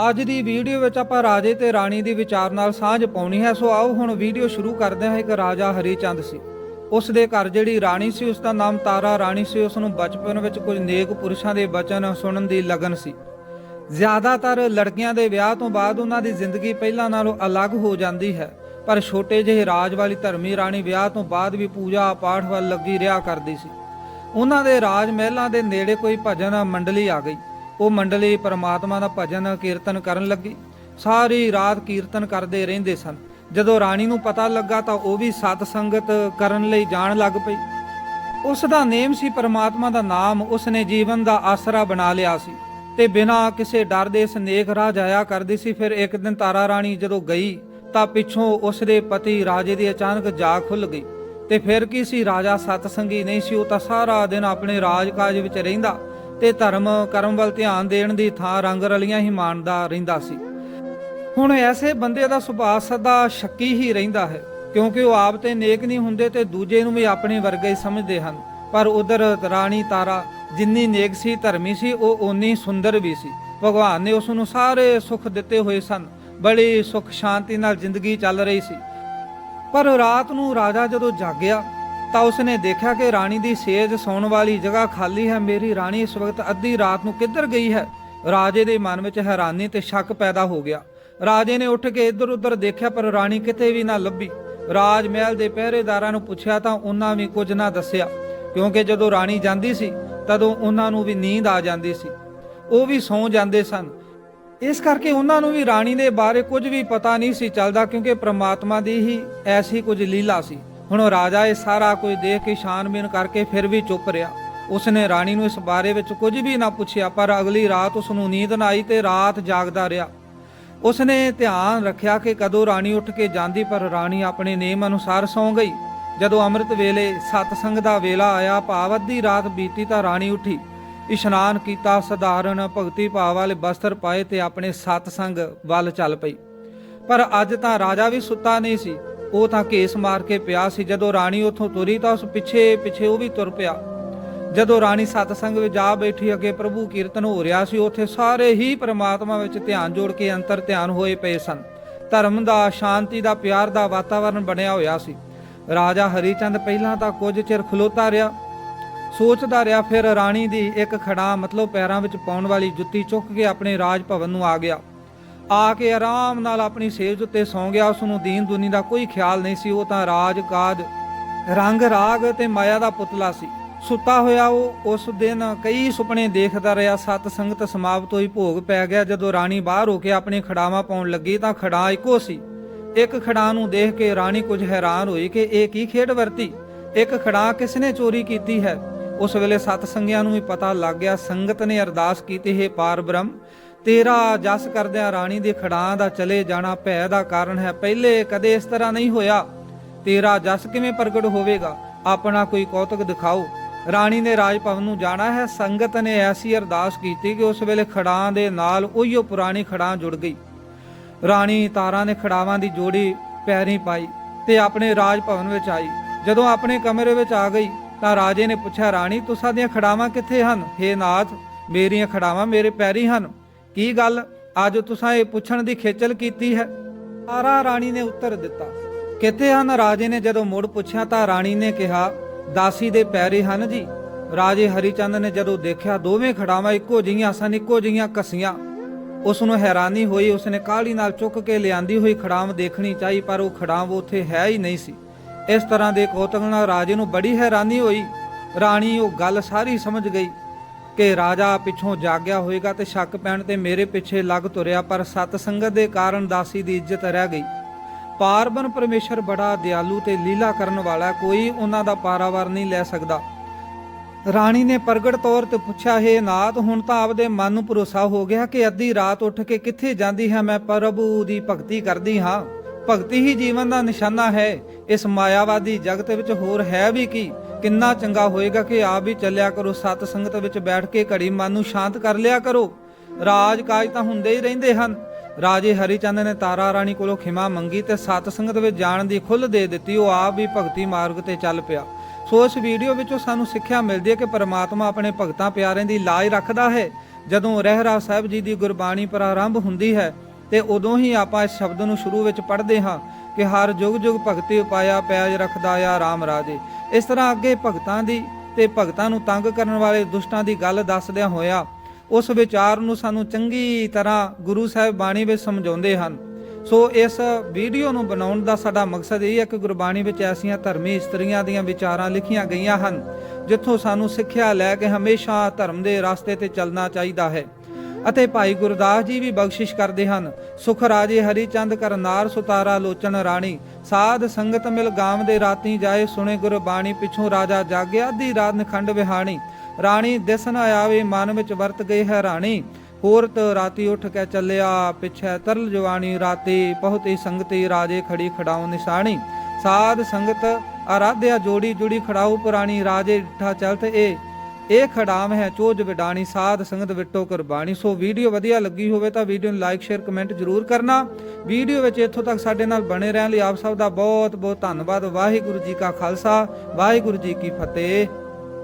ਅੱਜ ਦੀ ਵੀਡੀਓ ਵਿੱਚ ਆਪਾਂ ਰਾਜੇ ਤੇ ਰਾਣੀ ਦੀ ਵਿਚਾਰ ਨਾਲ ਸਾਂਝ ਪਾਉਣੀ ਹੈ, ਸੋ ਆਓ ਹੁਣ ਵੀਡੀਓ ਸ਼ੁਰੂ ਕਰਦੇ ਹਾਂ ਇੱਕ ਰਾਜਾ ਹਰੀਚੰਦ ਸੀ। ਉਸ ਦੇ ਘਰ ਜਿਹੜੀ ਰਾਣੀ ਸੀ, ਉਸ ਦਾ ਨਾਮ ਤਾਰਾ ਰਾਣੀ ਸੀ। ਉਸ ਨੂੰ ਬਚਪਨ ਵਿੱਚ ਕੁਝ ਨੇਕ ਪੁਰਸ਼ਾਂ ਦੇ ਬਚਨ ਸੁਣਨ ਦੀ ਲਗਨ ਸੀ। ਜ਼ਿਆਦਾਤਰ ਲੜਕੀਆਂ ਦੇ ਵਿਆਹ ਤੋਂ ਬਾਅਦ ਉਹਨਾਂ ਦੀ ਜ਼ਿੰਦਗੀ ਪਹਿਲਾਂ ਨਾਲੋਂ ਅਲੱਗ ਹੋ ਜਾਂਦੀ ਹੈ, ਪਰ ਛੋਟੇ ਜਿਹੇ ਰਾਜ ਵਾਲੀ ਧਰਮੀ ਰਾਣੀ ਵਿਆਹ ਤੋਂ ਬਾਅਦ ਵੀ ਪੂਜਾ ਪਾਠ ਵੱਲ ਲੱਗੀ ਰਿਹਾ ਕਰਦੀ ਸੀ। ਉਹਨਾਂ ਦੇ ਰਾਜ ਮਹਿਲਾਂ ਦੇ ਨੇੜੇ ਕੋਈ ਭਜਨ ਮੰਡਲੀ ਆ ਗਈ। ਉਹ ਮੰਡਲੀ ਪਰਮਾਤਮਾ ਦਾ ਭਜਨ ਕੀਰਤਨ ਕਰਨ ਲੱਗੀ। ਸਾਰੀ ਰਾਤ ਕੀਰਤਨ ਕਰਦੇ ਰਹਿੰਦੇ ਸਨ। ਜਦੋਂ ਰਾਣੀ ਨੂੰ ਪਤਾ ਲੱਗਾ ਤਾਂ ਉਹ ਵੀ ਸਤ ਸੰਗਤ ਕਰਨ ਲਈ ਜਾਣ ਲੱਗ ਪਈ। ਉਸ ਦਾ ਨੇਮ ਸੀ ਪਰਮਾਤਮਾ ਦਾ ਨਾਮ। ਉਸ ਨੇ ਜੀਵਨ ਦਾ ਆਸਰਾ ਬਣਾ ਲਿਆ ਸੀ। ਤੇ ਬਿਨਾਂ ਕਿਸੇ ਡਰ ਦੇ ਸਨੇਕ ਰਾਹ ਜਾਇਆ ਕਰਦੀ ਸੀ। ਫਿਰ ਇੱਕ ਦਿਨ ਤਾਰਾ ਰਾਣੀ ਜਦੋਂ ਗਈ ਤਾਂ ਪਿੱਛੋਂ ਉਸ ਦੇ ਪਤੀ ਰਾਜੇ ਦੀ ਅਚਾਨਕ ਜਾਗ ਖੁੱਲ ਗਈ। ਤੇ ਫਿਰ ਕੀ ਸੀ? ਰਾਜਾ ਸਤਸੰਗੀ ਨਹੀਂ ਸੀ। ਉਹ ਤਾਂ ਸਾਰਾ ਦਿਨ ਆਪਣੇ ਰਾਜ ਕਾਜ ਵਿੱਚ ਰਹਿੰਦਾ। ਤੇ ਧਰਮ ਕਰਮ ਵੱਲ ਧਿਆਨ ਦੇਣ ਦੀ ਥਾਂ ਰੰਗ ਰਲੀਆਂ ਹੀ ਮਾਣਦਾ ਰਹਿੰਦਾ ਸੀ। ਹੁਣ ਐਸੇ ਬੰਦੇ ਦਾ ਸੁਭਾਅ ਸਦਾ ਸ਼ੱਕੀ ਹੀ ਰਹਿੰਦਾ ਹੈ, ਕਿਉਂਕਿ ਉਹ ਆਪ ਤੇ ਨੇਕ ਨਹੀਂ ਹੁੰਦੇ ਤੇ ਦੂਜੇ ਨੂੰ ਵੀ ਆਪਣੇ ਵਰਗਾ ਹੀ ਸਮਝਦੇ ਹਨ। ਪਰ ਉਧਰ ਰਾਣੀ ਤਾਰਾ ਜਿੰਨੀ ਨੇਕ ਸੀ, ਧਰਮੀ ਸੀ, ਉਹ ਓਨੀ ਸੁੰਦਰ ਵੀ ਸੀ। ਭਗਵਾਨ ਨੇ ਉਸ ਨੂੰ ਸਾਰੇ ਸੁੱਖ ਦਿੱਤੇ ਹੋਏ ਸਨ, ਬੜੀ ਸੁੱਖ ਸ਼ਾਂਤੀ ਨਾਲ ਜ਼ਿੰਦਗੀ ਚੱਲ ਰਹੀ ਸੀ। ਪਰ ਰਾਤ ਨੂੰ ਰਾਜਾ ਜਦੋਂ ਜਾਗਿਆ ਤਾਂ ਉਸਨੇ ਦੇਖਿਆ ਕਿ ਰਾਣੀ ਦੀ ਸੇਜ ਸੌਣ ਵਾਲੀ ਜਗ੍ਹਾ ਖਾਲੀ ਹੈ। ਮੇਰੀ ਰਾਣੀ ਇਸ ਵਕਤ ਅੱਧੀ ਰਾਤ ਨੂੰ ਕਿੱਧਰ ਗਈ ਹੈ? ਰਾਜੇ ਦੇ ਮਨ ਵਿੱਚ ਹੈਰਾਨੀ ਤੇ ਸ਼ੱਕ ਪੈਦਾ ਹੋ ਗਿਆ। ਰਾਜੇ ਨੇ ਉੱਠ ਕੇ ਇੱਧਰ ਉੱਧਰ ਦੇਖਿਆ, ਪਰ ਰਾਣੀ ਕਿਤੇ ਵੀ ਨਾ ਲੱਭੀ। ਰਾਜ ਮਹਿਲ ਦੇ ਪਹਿਰੇਦਾਰਾਂ ਨੂੰ ਪੁੱਛਿਆ ਤਾਂ ਉਹਨਾਂ ਵੀ ਕੁਝ ਨਾ ਦੱਸਿਆ। ਕਿਉਂਕਿ ਜਦੋਂ ਰਾਣੀ ਜਾਂਦੀ ਸੀ, ਤਦੋਂ ਉਹਨਾਂ ਨੂੰ ਵੀ ਨੀਂਦ ਆ ਜਾਂਦੀ ਸੀ। ਉਹ ਵੀ ਸੌਂ ਜਾਂਦੇ ਸਨ। ਇਸ ਕਰਕੇ ਉਹਨਾਂ ਨੂੰ ਵੀ ਰਾਣੀ ਦੇ ਬਾਰੇ ਕੁਝ ਵੀ ਪਤਾ ਨਹੀਂ ਸੀ ਚੱਲਦਾ, ਕਿਉਂਕਿ ਪ੍ਰਮਾਤਮਾ ਦੀ ਹੀ ਐਸੀ ਕੁਝ ਲੀਲਾ ਸੀ। ਹੁਣ ਰਾਜਾ ਇਹ ਸਾਰਾ ਕੁਝ ਦੇਖ ਕੇ ਛਾਨਬੀਨ ਕਰਕੇ ਫਿਰ ਵੀ ਚੁੱਪ ਰਿਹਾ। ਉਸਨੇ ਰਾਣੀ ਨੂੰ ਇਸ ਬਾਰੇ ਵਿੱਚ ਕੁਝ ਵੀ ਨਾ ਪੁੱਛਿਆ, ਪਰ ਅਗਲੀ ਰਾਤ ਉਸ ਨੂੰ ਨੀਂਦ ਨਾ ਆਈ ਤੇ ਰਾਤ ਜਾਗਦਾ ਰਿਹਾ। ਉਸਨੇ ਧਿਆਨ ਰੱਖਿਆ ਕਿ ਕਦੋਂ ਰਾਣੀ ਉੱਠ ਕੇ ਜਾਂਦੀ, ਪਰ ਰਾਣੀ ਆਪਣੇ ਨੇਮ ਅਨੁਸਾਰ ਸੌਂ ਗਈ। ਜਦੋਂ ਅੰਮ੍ਰਿਤ ਵੇਲੇ ਸਤਸੰਗ ਦਾ ਵੇਲਾ ਆਇਆ, ਭਾਵ ਅੱਧੀ ਰਾਤ ਬੀਤੀ ਤਾਂ ਰਾਣੀ ਉੱਠੀ। ਇਸ਼ਨਾਨ ਕੀਤਾ, ਸਧਾਰਨ ਭਗਤੀ ਭਾਵ ਵਾਲੇ ਬਸਤਰ ਪਾਏ ਤੇ ਆਪਣੇ ਸਤਸੰਗ ਵੱਲ ਚੱਲ ਪਈ। ਪਰ ਅੱਜ ਤਾਂ ਰਾਜਾ ਵੀ ਸੁੱਤਾ ਨਹੀਂ ਸੀ। ਉਹ ਤਾਂ ਕੇਸ ਮਾਰ ਕੇ ਪਿਆ ਸੀ, ਜਦੋਂ ਰਾਣੀ ਉੱਥੋਂ ਤੁਰੀ ਤਾਂ ਉਸ ਪਿੱਛੇ ਪਿੱਛੇ ਉਹ ਵੀ ਤੁਰ ਪਿਆ। ਜਦੋਂ ਰਾਣੀ ਸਤਸੰਗ ਵਿੱਚ ਜਾ ਬੈਠੀ, ਅੱਗੇ ਪ੍ਰਭੂ ਕੀਰਤਨ ਹੋ ਰਿਹਾ ਸੀ, ਉੱਥੇ ਸਾਰੇ ਹੀ ਪ੍ਰਮਾਤਮਾ ਵਿੱਚ ਧਿਆਨ ਜੋੜ ਕੇ ਅੰਤਰ ਧਿਆਨ ਹੋਏ ਪਏ ਸਨ। ਧਰਮ ਦਾ, ਸ਼ਾਂਤੀ ਦਾ, ਪਿਆਰ ਦਾ ਵਾਤਾਵਰਣ ਬਣਿਆ ਹੋਇਆ ਸੀ। ਰਾਜਾ ਹਰੀਚੰਦ ਪਹਿਲਾਂ ਤਾਂ ਕੁਝ ਚਿਰ ਖਲੋਤਾ ਰਿਹਾ, ਸੋਚਦਾ ਰਿਹਾ, ਫਿਰ ਰਾਣੀ ਦੀ ਇੱਕ ਖੜਾ ਮਤਲਬ ਪੈਰਾਂ ਵਿੱਚ ਪਾਉਣ ਵਾਲੀ ਜੁੱਤੀ ਚੁੱਕ ਕੇ ਆਪਣੇ ਰਾਜ ਭਵਨ ਨੂੰ ਆ ਗਿਆ। ਆ ਕੇ ਆਰਾਮ ਨਾਲ ਆਪਣੀ ਸੇਜ ਉੱਤੇ ਸੌਂ ਗਿਆ। ਉਸ ਨੂੰ ਦੀਨ ਦੁਨੀ ਦਾ ਕੋਈ ਖਿਆਲ ਨਹੀਂ ਸੀ। ਉਹ ਤਾਂ ਰਾਜ ਕਾਜ, ਰੰਗ ਰਾਗ ਤੇ ਮਾਇਆ ਦਾ ਪੁਤਲਾ ਸੀ। ਸੁੱਤਾ ਹੋਇਆ ਉਹ, ਉਸ ਦਿਨ ਕਈ ਸੁਪਨੇ ਦੇਖਦਾ ਰਿਹਾ। ਸਤ ਸੰਗਤ ਸਮਾਪਤ ਹੋਈ, ਭੋਗ ਪੈ ਗਿਆ। ਜਦੋਂ ਰਾਣੀ ਬਾਹਰ ਹੋ ਕੇ ਆਪਣੇ ਖੜਾਵਾਂ ਪਾਉਣ ਲੱਗੀ ਤਾਂ ਖੜਾ ਇੱਕੋ ਸੀ। ਇੱਕ ਖੜਾ ਨੂੰ ਦੇਖ ਕੇ ਰਾਣੀ ਕੁਝ ਹੈਰਾਨ ਹੋਈ ਕਿ ਇਹ ਕੀ ਖੇਡ ਵਰਤੀ? ਇੱਕ ਖੜਾ ਕਿਸ ਨੇ ਚੋਰੀ ਕੀਤੀ ਹੈ? ਉਸ ਵੇਲੇ ਸਤ ਸੰਗਿਆਂ ਨੂੰ ਵੀ ਪਤਾ ਲੱਗ ਗਿਆ। ਸੰਗਤ ਨੇ ਅਰਦਾਸ ਕੀਤੀ, ਹੈ ਪਾਰ ਬ੍ਰਹਮ ਤੇਰਾ ਜਸ ਕਰਦਿਆਂ ਰਾਣੀ ਦੇ ਖੜਾਂ ਦਾ ਚਲੇ ਜਾਣਾ ਭੈ ਦਾ ਕਾਰਨ ਹੈ। ਪਹਿਲੇ ਕਦੇ ਇਸ ਤਰ੍ਹਾਂ ਨਹੀਂ ਹੋਇਆ। ਤੇਰਾ ਜਸ ਕਿਵੇਂ ਪ੍ਰਗਟ ਹੋਵੇਗਾ? ਆਪਣਾ ਕੋਈ ਕੌਤਕ ਦਿਖਾਓ। ਰਾਣੀ ਨੇ ਰਾਜ ਭਵਨ ਨੂੰ ਜਾਣਾ ਹੈ। ਸੰਗਤ ਨੇ ਐਸੀ ਅਰਦਾਸ ਕੀਤੀ ਕਿ ਉਸ ਵੇਲੇ ਖੜਾਂ ਦੇ ਨਾਲ ਉਹੀਓ ਪੁਰਾਣੀ ਖੜਾਂ ਜੁੜ ਗਈ। ਰਾਣੀ ਤਾਰਾਂ ਨੇ ਖੜਾਵਾਂ ਦੀ ਜੋੜੀ ਪੈਰੀ ਪਾਈ ਤੇ ਆਪਣੇ ਰਾਜ ਭਵਨ ਵਿੱਚ ਆਈ। ਜਦੋਂ ਆਪਣੇ ਕਮਰੇ ਵਿੱਚ ਆ ਗਈ ਤਾਂ ਰਾਜੇ ਨੇ ਪੁੱਛਿਆ, ਰਾਣੀ, ਤੁਸਾਂ ਦੀਆਂ ਖੜਾਵਾਂ ਕਿੱਥੇ ਹਨ? ਹੇ ਨਾਥ, ਮੇਰੀਆਂ ਖੜਾਵਾਂ ਮੇਰੇ ਪੈਰੀ ਹਨ। ਕੀ ਗੱਲ? ਅੱਜ ਤੁਸਾਂ ਇਹ ਪੁੱਛਣ ਦੀ ਖੇਚਲ ਕੀਤੀ ਹੈ? ਸਾਰਾ ਰਾਣੀ ਨੇ ਉੱਤਰ ਦਿੱਤਾ। ਕਿੱਥੇ ਹਨ ਰਾਜੇ ਨੇ ਜਦੋਂ ਮੁੜ ਪੁੱਛਿਆ ਤਾਂ ਰਾਣੀ ਨੇ ਕਿਹਾ, ਦਾਸੀ ਦੇ ਪੈਰੇ ਹਨ ਜੀ। ਰਾਜੇ ਹਰੀਚੰਦ ਨੇ ਜਦੋਂ ਦੇਖਿਆ ਦੋਵੇਂ ਖੜਾਵਾਂ ਇੱਕੋ ਜਿਹੀਆਂ ਸਨ, ਇੱਕੋ ਜਿਹੀਆਂ ਕਸੀਆਂ। ਉਸ ਨੂੰ ਹੈਰਾਨੀ ਹੋਈ ਉਸਨੇ ਕਾਹਲੀ ਨਾਲ ਚੁੱਕ ਕੇ ਲਿਆਂਦੀ ਹੋਈ ਖੜਾਮ ਦੇਖਣੀ ਚਾਹੀ, ਪਰ ਉਹ ਖੜਾਮ ਉੱਥੇ ਹੈ ਹੀ ਨਹੀਂ ਸੀ। ਇਸ ਤਰ੍ਹਾਂ ਦੇ ਕੋਤਕ ਨਾਲ ਰਾਜੇ ਨੂੰ ਬੜੀ ਹੈਰਾਨੀ ਹੋਈ। ਰਾਣੀ ਉਹ ਗੱਲ ਸਾਰੀ ਸਮਝ ਗਈ। ਕਿ ਰਾਜਾ ਪਿੱਛੋਂ ਜਾਗਿਆ ਹੋਏਗਾ ਤੇ ਸ਼ੱਕ ਪੈਣ ਤੇ ਮੇਰੇ ਪਿੱਛੇ ਲੱਗ ਤੁਰਿਆ, ਪਰ ਸਤ ਸੰਗਤ ਦੇ ਕਾਰਨ ਦਾਸੀ ਦੀ ਇੱਜ਼ਤ ਰਹਿ ਗਈ। ਪਾਰਬਨ ਪਰਮੇਸ਼ਰ ਬੜਾ ਦਿਆਲੂ ਤੇ ਲੀਲਾ ਕਰਨ ਵਾਲਾ ਕੋਈ ਉਹਨਾਂ ਦਾ ਪਾਰਾਵਾਰ ਨਹੀਂ ਲੈ ਸਕਦਾ। ਰਾਣੀ ਨੇ ਪ੍ਰਗਟ ਤੌਰ ਤੇ ਪੁੱਛਿਆ, ਹੈ ਨਾਥ, ਹੁਣ ਤਾਂ ਆਪਦੇ ਮਨ ਨੂੰ ਭਰੋਸਾ ਹੋ ਗਿਆ ਕਿ ਅੱਧੀ ਰਾਤ ਉੱਠ ਕੇ ਕਿੱਥੇ ਜਾਂਦੀ ਹੈ? ਮੈਂ ਪ੍ਰਭੂ ਦੀ ਭਗਤੀ ਕਰਦੀ ਹਾਂ। ਭਗਤੀ ਹੀ ਜੀਵਨ ਦਾ ਨਿਸ਼ਾਨਾ ਹੈ। ਇਸ ਮਾਇਆਵਾਦੀ ਜਗਤ ਵਿੱਚ ਹੋਰ ਹੈ ਵੀ ਕੀ? ਕਿੰਨਾ ਚੰਗਾ ਹੋਏਗਾ ਕਿ ਆਪ ਵੀ ਚੱਲਿਆ ਕਰੋ, ਸਤ ਸੰਗਤ ਵਿੱਚ ਬੈਠ ਕੇ ਘੜੀ ਮਨ ਨੂੰ ਸ਼ਾਂਤ ਕਰ ਲਿਆ ਕਰੋ। ਰਾਜ ਕਾਜ ਤਾਂ ਹੁੰਦੇ ਹੀ ਰਹਿੰਦੇ ਹਨ। ਰਾਜੇ ਹਰੀਚੰਦ ਨੇ ਤਾਰਾ ਰਾਣੀ ਕੋਲੋਂ ਖਿਮਾ ਮੰਗੀ ਤੇ ਸਤ ਸੰਗਤ ਵਿੱਚ ਜਾਣ ਦੀ ਖੁੱਲ੍ਹ ਦੇ ਦਿੱਤੀ। ਉਹ ਆਪ ਵੀ ਭਗਤੀ ਮਾਰਗ ਤੇ ਚੱਲ ਪਿਆ। ਸੋ ਇਸ ਵੀਡੀਓ ਵਿੱਚੋਂ ਸਾਨੂੰ ਸਿੱਖਿਆ ਮਿਲਦੀ ਹੈ ਕਿ ਪਰਮਾਤਮਾ ਆਪਣੇ ਭਗਤਾਂ ਪਿਆਰਿਆਂ ਦੀ ਲਾਜ ਰੱਖਦਾ ਹੈ। ਜਦੋਂ ਰਹਿਰਾ ਸਾਹਿਬ ਜੀ ਦੀ ਗੁਰਬਾਣੀ ਪ੍ਰਾਰੰਭ ਹੁੰਦੀ ਹੈ ਤੇ ਉਦੋਂ ਹੀ ਆਪਾਂ ਇਸ ਸ਼ਬਦ ਨੂੰ ਸ਼ੁਰੂ ਵਿੱਚ ਪੜ੍ਹਦੇ ਹਾਂ ਕਿ ਹਰ ਜੁਗ ਜੁਗ ਭਗਤੀ ਉਪਾਇਆ ਪਿਆਜ ਰੱਖਦਾ ਆ RAM ਰਾਜੇ। ਇਸ ਤਰ੍ਹਾਂ ਅੱਗੇ ਭਗਤਾਂ ਦੀ ਤੇ ਭਗਤਾਂ ਨੂੰ ਤੰਗ ਕਰਨ ਵਾਲੇ ਦੁਸ਼ਟਾਂ ਦੀ ਗੱਲ ਦੱਸਦਿਆਂ ਹੋਇਆ ਉਸ ਵਿਚਾਰ ਨੂੰ ਸਾਨੂੰ ਚੰਗੀ ਤਰ੍ਹਾਂ ਗੁਰੂ ਸਾਹਿਬ ਬਾਣੀ ਵਿੱਚ ਸਮਝਾਉਂਦੇ ਹਨ। ਸੋ ਇਸ ਵੀਡੀਓ ਨੂੰ ਬਣਾਉਣ ਦਾ ਸਾਡਾ ਮਕਸਦ ਇਹ ਹੈ ਕਿ ਗੁਰਬਾਣੀ ਵਿੱਚ ਐਸੀਆਂ ਧਰਮੀ ਇਸਤਰੀਆਂ ਦੀਆਂ ਵਿਚਾਰਾਂ ਲਿਖੀਆਂ ਗਈਆਂ ਹਨ, ਜਿੱਥੋਂ ਸਾਨੂੰ ਸਿੱਖਿਆ ਲੈ ਕੇ ਹਮੇਸ਼ਾ ਧਰਮ ਦੇ ਰਸਤੇ ਤੇ ਚੱਲਣਾ ਚਾਹੀਦਾ ਹੈ। ਅਤੇ ਭਾਈ ਗੁਰਦਾਸ ਜੀ ਵੀ ਬਖਸ਼ਿਸ਼ ਕਰਦੇ ਹਨ। ਸੁਖ ਰਾਜੇ ਹਰੀ ਚੰਦ ਕਰਨਾਰ ਸੁਤਾਰਾ ਲੋਚਨ ਰਾਣੀ, ਸਾਧ ਸੰਗਤ ਮਿਲ ਗਾਮ ਦੇ ਰਾਤੀ ਜਾਏ ਸੁਣੇ ਗੁਰਬਾਣੀ ਪਿਛੋਂ ਰਾਜਾ ਜਾਗਿਆ ਅੱਧੀ ਰਾਤ ਨਖੰਡ ਵਿਹਾਣੀ। ਰਾਣੀ ਦਿਸ ਨਾ ਆਵੇ, ਮਨ ਵਿੱਚ ਵਰਤ ਗਈ ਹੈ ਰਾਣੀ ਹੋਰਤ ਰਾਤੀ ਉੱਠ ਕੇ ਚੱਲਿਆ, ਪਿਛੇ ਤਰਲ ਜਵਾਨੀ ਰਾਤੀ, ਬਹੁਤੀ ਸੰਗਤੀ ਰਾਜੇ ਖੜੀ ਖੜਾਉ ਨਿਸ਼ਾਨੀ ਸਾਧ ਸੰਗਤ ਆਰਾਧਿਆ ਜੋੜੀ ਜੁੜੀ ਖੜਾਉ ਪੁਰਾਣੀ, ਰਾਜੇ ਡਿਠਾ ਚਲਤ ਏ। ਇਹ ਖੜਾਮ ਹੈ, ਚੋਜ ਵਿਡਾਣੀ, ਸਾਧ ਸੰਗਤ ਵਿਟੋ ਕੁਰਬਾਨੀ ਸੋ ਵੀਡੀਓ ਵਧੀਆ ਲੱਗੀ ਹੋਵੇ ਤਾਂ ਵੀਡੀਓ ਨੂੰ ਲਾਈਕ ਸ਼ੇਅਰ ਕਮੈਂਟ ਜ਼ਰੂਰ ਕਰਨਾ। ਵੀਡੀਓ ਵਿੱਚ ਇੱਥੋਂ ਤੱਕ ਸਾਡੇ ਨਾਲ ਬਣੇ ਰਹਿਣ ਲਈ ਆਪ ਸਭ ਦਾ ਬਹੁਤ ਬਹੁਤ ਧੰਨਵਾਦ। ਵਾਹਿਗੁਰੂ ਜੀ ਕਾ ਖਾਲਸਾ, ਵਾਹਿਗੁਰੂ ਜੀ ਕੀ ਫਤਿਹ।